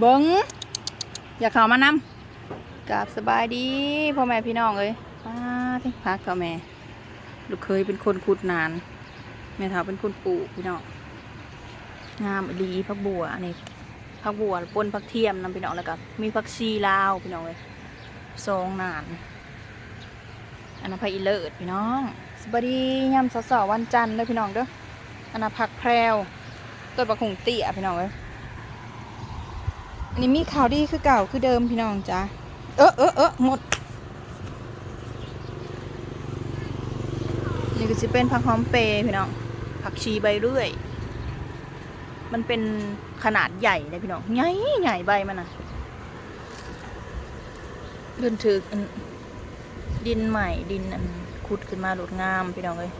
เบิ้งอยากเข้ามานำกับสบายดีพ่อแม่พี่น้องเอ้ยป้าที่พักกับแม่ลูกเคยเป็นคนขุดนาน แม่เฒ่าเป็นคนปลูกพี่น้องงามดีพักบัวอันนี้พักบัวปนพักเทียมนำพี่น้องแล้วก็มีพักชีลาวพี่น้องเลยซองนานอันนั้นพักอีเลิศพี่น้องสบายดียามสาร์ๆวันจันทร์เด้อพี่น้องเด้ออันนั้นพักแพรวต้นประคงเตี้ยพี่น้องเอ้ย อันนี้มีข่าวดีคือเก่าคือเดิมพี่น้องจ้าเออเออเออหมด นี่ก็จะเป็นผักหอมเปย์พี่น้อง ผักชีใบเรื่อย มันเป็นขนาดใหญ่เลยพี่น้อง ใหญ่ใหญ่ใบมันนะเดินถือดินใหม่ดินอันขุดขึ้นมาหลุดงามพี่น้องเลย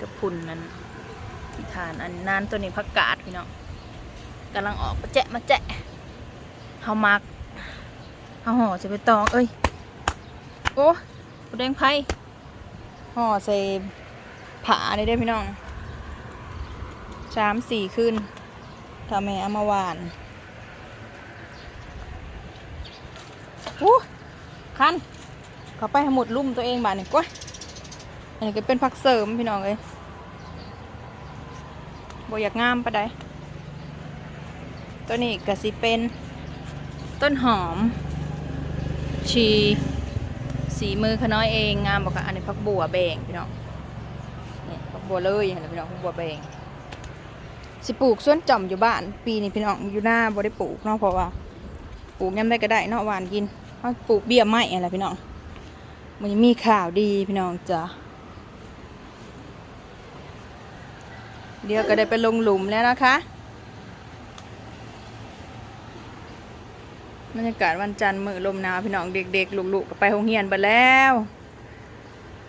กับพุ่นนั้นที่ทานอันนานตัวนี้ผักกาดพี่น้อง กำลังออกมาแจะมาแจะเฮามักเฮาห่อจะไปตอง เอ้ย โอ้ปูแดงไผ่ห่อใส่ผาเลยได้อพี่น้องสามสี่คืนถ้าแม่เอามาหวานอู้คันเขาไปให้หมดลุ่มตัวเองบาดนี่กว่าอันนี้ก็เป็นผักเสริมพี่น้องเลยบ่อยากงามปะได้ ตัวนี้ก็สิเป็นต้นหอม ชีสีมือขน้อยเองงามบอกค่ะอันนี้พักบัวแบงพี่น้องนี่พักบัวเลยเห็นไหมพี่น้องพักบัวแบงสิปลูกสวนจ่อมอยู่บ้าน ปีนี้พี่น้องอยู่หน้าบ่ได้ปลูกเนาะเพราะว่าปลูกยามได้ก็ได้เนาะหวานกินเขาปลูกเบี้ยไม้อะไรพี่น้องมันมีข่าวดีพี่น้องจ้ะเดี๋ยวก็ได้ไปลงหลุมแล้วนะคะ บรรยากาศวันจันทร์มือลมหนาวพี่น้องเด็กๆลูกๆไปโรงเรียนไปแล้ว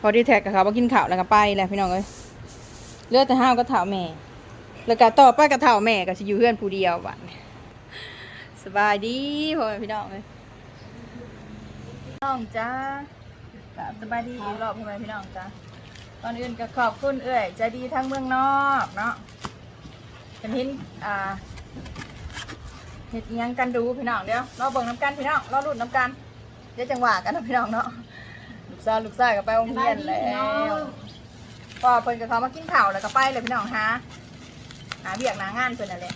พอดีแท็กกับเขามากินข้าวแล้วก็ไปแล้วพี่น้องเอ้ยเลือแต่ห้าวก็เถ่าแม่ แล้วก็ต่อไปก็เถ่าแม่ก็สิอยู่เพื่อนผู้เดียวบันสบายดีพ่อแม่พี่น้องเอ้ยน้องจ้าสบายดีอีกรอบพ่อแม่พี่น้องจ้าตอนอื่นก็ขอบคุณเอ้ยใจดีทั้งเมืองนอกเนาะเป็นหินอ่า เห็ดอิหยังกันดูพี่น้องเดี๋ยวเราเบิ่งน้ำกันพี่น้องเราลุ้นน้ำกันเดี๋ยวจังหวะกันนะพี่น้องเนาะลูกซ่าลูกซ่าก็ไปโรงเรียนแล้วพอเพิ่นกับเขามากินข้าวแล้วก็ไปเลยพี่น้องฮะหาเบียกหนางานเพิ่นนั่นแหละ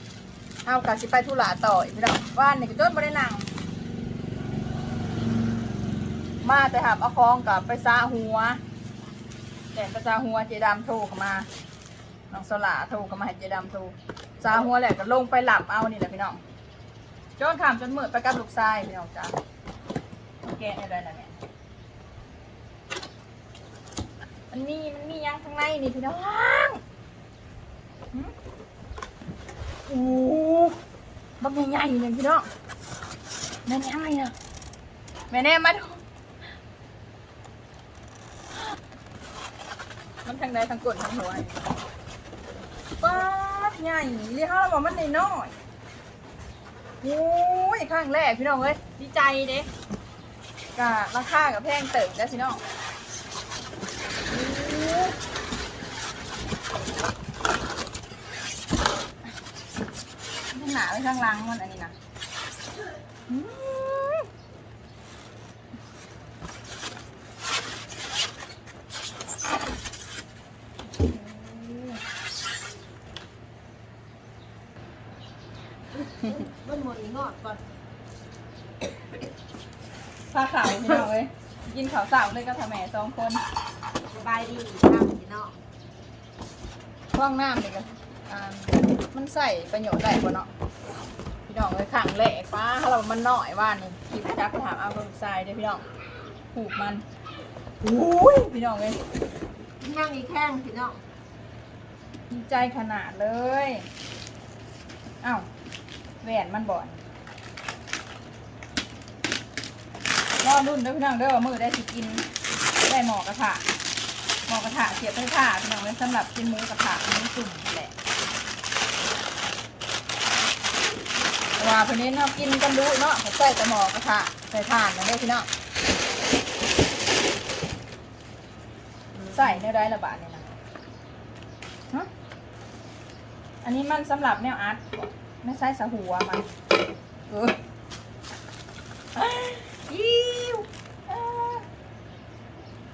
เอากะสิไปธุระต่อพี่น้องว่านนี่ก็จนบ่ได้นั่งมาแต่หับเอาของกับไปซาหัวแต่ไปซาหัวเจดำโทรเข้ามาน้องสลาโทรเข้ามาให้เจดำโทรซาหัวแหละก็ลงไปหลับเอานี่แหละพี่น้อง จนขามจนมืดไปกับลูกชายพี่น้องจ้าแกะอะไรนะเนี่ยมันมีมันมียังข้างในนี่พี่น้องหึโอ้บักใหญ่ๆเลยพี่น้องแม่นี่อะไรนะแม่แน่มาดูมันทางใดทางกดทางหัวป๊าดใหญ่เรียกเขาบอกมันน้อย โอ้ยข้างแรกพี่น้องเอ้ยดีใจเด้กะราคากับแพงเติบแล้วพี่น้องอ้ข้างหน้าไปข้างหลังมันอันนี้นะอืมผ้าขาวพี่น้องเอ้ย กินขาวสาวเลยก็ทำแหม่สองคนสบายดีครับพี่น้องห้องน้ำนี่ก็อ่ามันใส่ประโยชน์ได้บ่เนาะพี่น้องเลยขังแหลกฟ้าเรามันหน่อยว่านี่คิดจักไปถามเอาลูกชายเด้อพี่น้องผูกมันโอ้ยพี่น้องเลยนั่งอีกแข้งพี่น้องดีใจขนาดเลยอ้าวแหวนมันบ่อน รอรุ่นเด้อพี่น้องเด้อว่ามือได้สิกิน ได้หมอกระทะหมอกระทะเสียบไฟผ้าพี่น้องเลยสำหรับกินหมูกระทะหมูจุ่มนี่แหละว่าเพิ่นเน้เนาะกินกันดูเนาะใส่แต่หมอกระทะใส่ถ่านนั่นเด้อพี่น้องใส่ในได้ระบาดนี่ยนะฮะอันนี้มันสำหรับแนวอาร์ตไม่ใช่สหัวมันเออวอ่า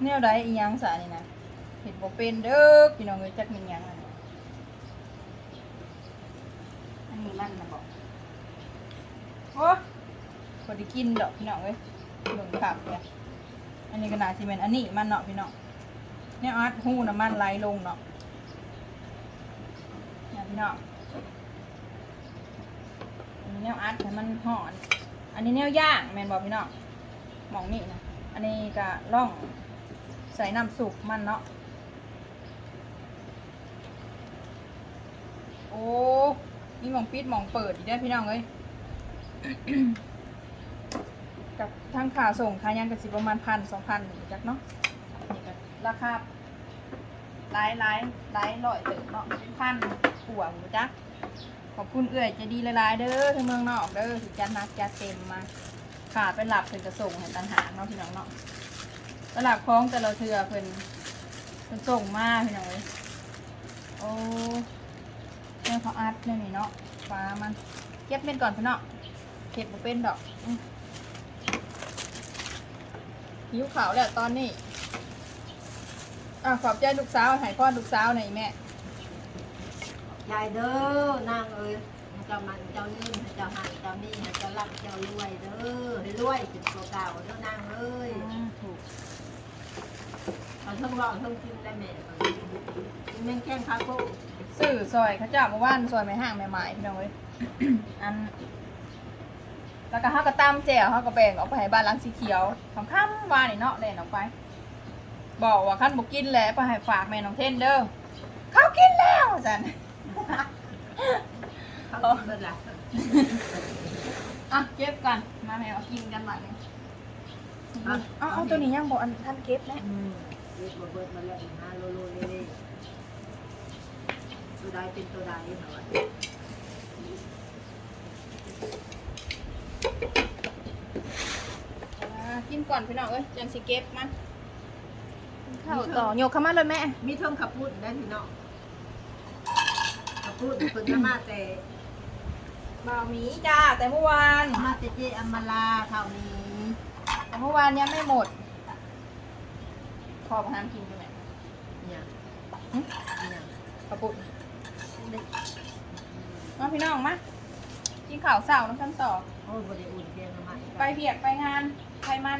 แนวใดอีหยังสานี่นะเห็ดบ่เป็นเด้อพี่น้องเอ้ยจักเป็นหยังอันนี้อันนี้มันนะบอกโอ้พอได้กินดอกพี่น้องเอ้ยเบิ่งขับเนี่ยอันนี้ก็น่าสิเป็นอันนี้มันเนาะพี่น้องเนี่ยอัดหู้น้ำมันไหลลงเนาะเนี่ยพี่น้องอันนี้แนวอัดให้มันหอน อันนี้แนวย่างแมนบอกพี่น้องมองนี่นะอันนี้ก็ล่อง ส่น้ำสุกมันเนาะ โอ้มีหมองปิดมองเปิดอีกได้พี่น้องเอ้ยกับทั้งขาส่งขายังกับสิประมาณพันสองพันจักเนาะนี่ก็ราคาหลายหลายหลายร้อยเติมเนาะเป็นพันกัวาหมูจักขอบคุณเอื่อยใจะดีหลายๆเด้อทั้งเมืองนอกเด้อจัดนักจัดเต็มมาขาดเป็นหลับเพิ่นจะส่งให้ตันหาเนาะพี่น้องเนาะ ตลาดคลองแต่ละเทือเพิ่นเพิ่นส่งมาพี่น้องเอ้ยโอ้เนี่ยเขาอัดเนี่ยนี่เนาะฟ้ามันเก็บเป็นก่อนพี่น้องเก็บบ่เป็นดอกหิวขาวแล้วตอนนี้อะขอบใจลูกสาวหายพ่อลูกสาวหน่อยแม่ยายเด้อนางเอ้ยเจ้ามันเจ้ายืนเจ้าหันเจ้านี่ให้เจ้ารักเจ้ารวยเด้อรวยถึงตัวเก่าเด้อนางเอ้ย ทั้งรองเทั้งกินได้แม่กินแม่งแข้งคาโก้สื่อซอยเขาเจ้ามาว่านซอยไม่ห่างไม่หมายพี่น้องเว้ย อัน แล้วก็เขาก็ตามแจวเขาก็แบ่งออกไปให้บ้านหลังสีเขียวคำค่ำวานนี่เนาะเล่นออกไป บอกว่าขั้นบุกินแล้วไปให้ฝากแม่น้องเทนเด้อเขากินแล้วจัน เขากินเบิดละอะเก็บกันมาแม่เอากินกันหน่อยหนึงเอาเอาตัวนี้ยังบอกอันท่านเก็บแล้วอืมเบิดบ่เบิดมาแล้วอีกห้าโลโลเล่ๆตัวใดเป็นตัวใดเหรอวะอ่ากินก่อนพี่น้องเอ้ยจันสิเก็บมันกินข้าวต่อโยกเข้ามาเลยแม่ มีเทิงขับพูดได้พี่น้องขับพูดเพิ่นจะมาแต่บ่าวหมีจ้าแต่เมื่อวานมาแต่เจอมลาเท่านี้แต่เมื่อวานยังไม่หมด พอมาห้ามกินใช่ไหมเนี่ยหึเนี่ยกระปุกมาพี่น้องมากินข้าวเสาน้ำกันต่อ โอ้ยบริอุ่นเพียงทำไมไปเพียกไปงานไปมัน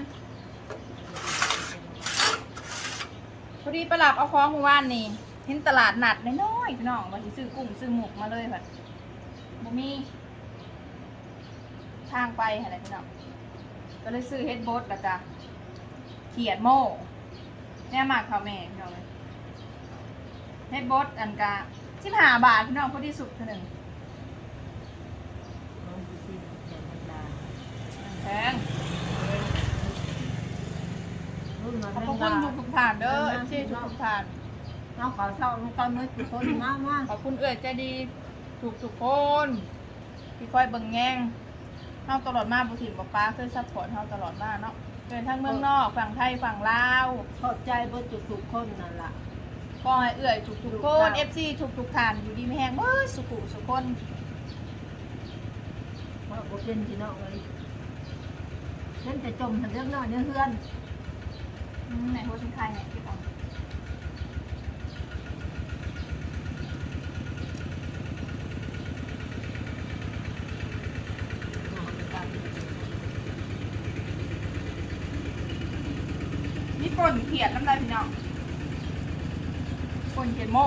พอดีประหลับเอาของเมื่อวานนี่เห็นตลาดนัดน้อยๆพี่น้องว่าสิซื้อกุ้งซื้อหมูมาเลยแบบบ่มี ทางไปอะไรพี่น้องก็เลยซื้อเฮ็ดโบสแล้วจ้ะเขียดโม่ แน่มากค่ะแม่พี่น้องเลยเฮ็ดโบสอันกาสิบห้าบาทพี่น้องพอดีสุดเท่านึงน้องผู้สิ้นเสียงดาแพงรุ่นมาขอบเรื่องคุณดาทุกทุกๆท่านเด้อที่ทุกทุกๆท่านน้องขอเช่าลูกตอนนี้ทุกคนมากมากขอบคุณเอื้อยใจดีทุกทุกๆคนที่คอยเบิ่งแง่งเฮาตลอดมาบุถิมบอกป้าเคยซัพพอร์ตเฮาตลอดมาเนาะ เคยทั้งเมืองนอกฝั่งไทยฝั่งลาวขอบใจเบิดจุกทุกคนนั่นล่ะ ก็ให้เอื้อยทุกทุกๆคน FC ทุกทุกๆท่านอยู่ดีมีแฮงเมื่อสุขุสุขคนว่าบ่เป็นพี่น้องเลยเล่นแต่จมหันเรื่องน้อยเนี่ยเฮือน อืมไหนโพสต์เป็นใครเนี่ยพี่ปองมี ป่นเขียดน้ำลายพี่น้องป่นเขียดโม่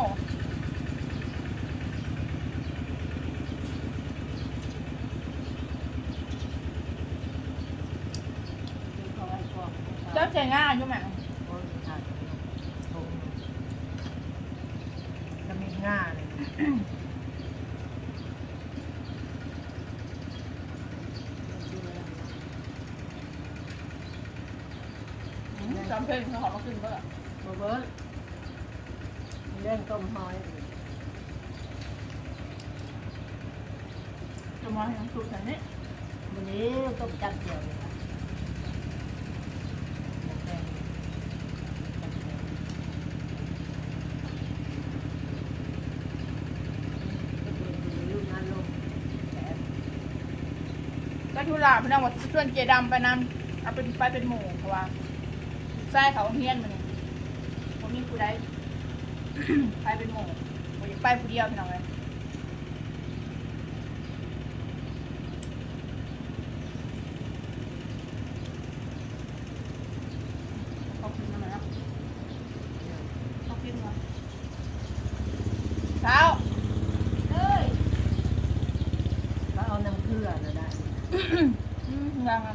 เขาไว้ก่อนเจ้าใจง่ายอยู่ไหมจะมีง่าเลย จำเพลงเขาขอมาขึ้นก็แบบบ่เบิดเรื่องต้มหอยจะมาให้น้ำซุปแบบนี้วันนี้ต้มจับเดียวเลยค่ะลูกงานลงธุระพี่น้องว่าชวนเจดำไปนำเอาเป็นไปเป็นหมู่เพราะว่า ใส่เขาเฮียนมาเนี่ยผมมีผู้ใด ไปเป็นหมู่ผมอยากไปผู้เดียวพี่น้องเลยขอบคุณนะครับขอบคุณครับเช้าเอ้ย ก็เอาน้ำเกลือนะได้ อืมยังอะ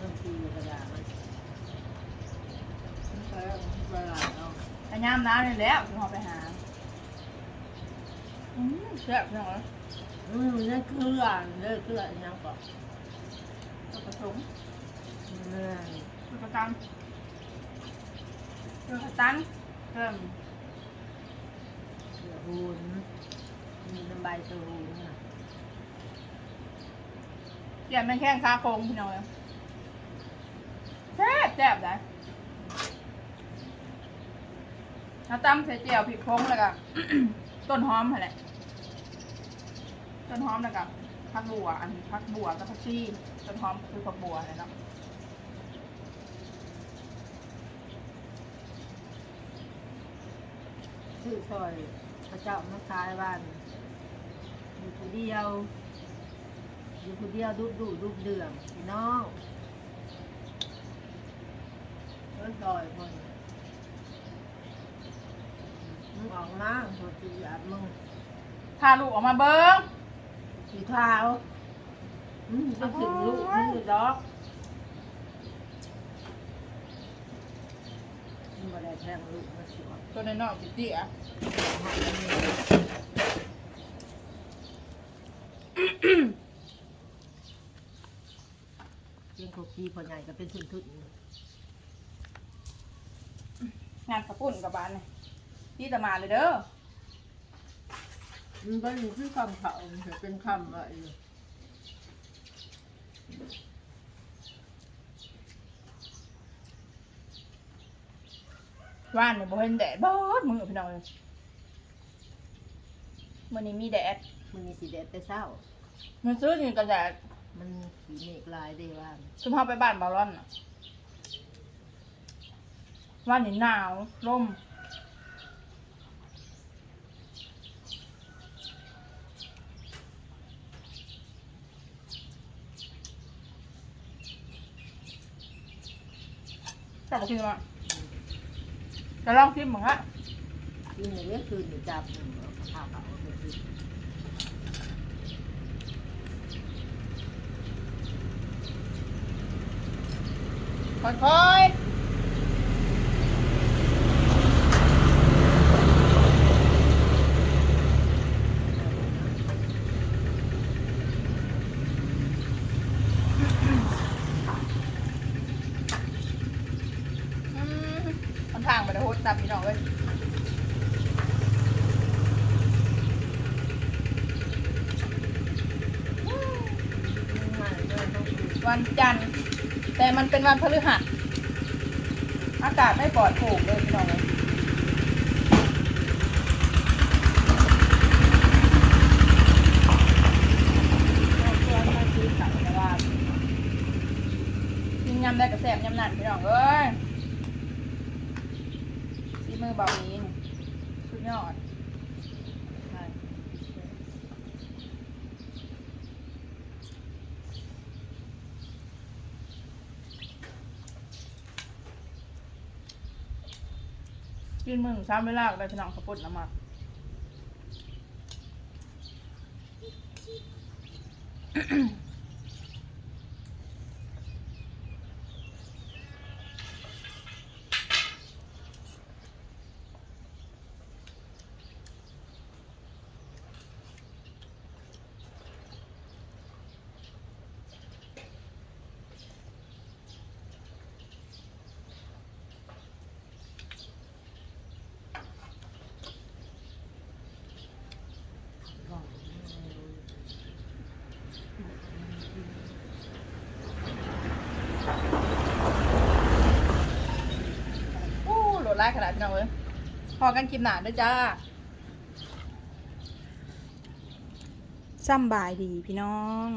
น้ำซีกระดาษมันใช้เวลาเอา พยายาม น้ำนี่แหล้วถึงเอาไปหาอืมแซ่บจังเลยอืมนั่นเกลือเลือเกลือยังก่อนตัวผสมเนื่อตัวประกันตัวกระตันเพิ่มเกลือหูนมีน้ำใบตัวหูนน่ะเกี่ยมแม่งแข้งขาโค้งพี่น้องเลยแซ่บแซ่บได้ ถ้าตั้มใส่เจียวพริกโค้งแล้วก็ ต้นหอมอะไรต้นหอมแล้วก็ผักบัว อันผักบัวกับผักชีต้นหอมคือผักบัวอะไรเนาะชื่อซอยพระเจ้ามาขายบ้านอยู่คนเดียว อยู่คนเดียวดูดูดูเดือมพี่น้องเอ้ยซอยคน มึงออกมาตัวจีอาบมึงพาลูกออกมาเบิ้งสีเท้าอืมจะถึงลูกมึงอยู่ดอกมึงบ่ได้แทงลูกมาสวมตัวน้อยๆจิ๋เตี้ยเลี้ยงโคกี้พอใหญ่ก็เป็นทุนทุนงานกระปุ่นกับบ้าน นี่พี่จะมาเลยเด้อมันก็มีคือคำเขาจะเป็นคำว่าอยู่ว่านเนี่ยบ่เห็นแดดบอดมือพี่น้องเลยมื่อนี้มีแดดมันมีสีแดดแต่เศร้า มันซื้อนี่ก็แดดมันสีเมฆลายได้ว่าชุมพาไปบ้านบาลอนน่ะว่านนี่หนาวร่ม ชอบกินมาจะลองชิมมั้งฮะที่ในเรื่องคือหนูจับหนูข้าวเขาคือค่อยๆอืมค่อนข้างไปเลยโหดตับพี่น้องเว้ย มันเลยต้องคือ วันจันทร์แต่มันเป็น วันพฤหัส อากาศไม่ปลอดโปร่งเลยพี่น้องเลยยำได้กระแสบยำนั่นพี่น้องเอ้ยซีมือเบานี้นี่สุดยอดใช่ กินมือสามเวลาก็ได้พี่น้องขาวปุ้นน้ำมัน อู้ขนาดพี่น้องเอ้ยพอกันกินหนาด้วยจ้าสำบายดีพี่น้อง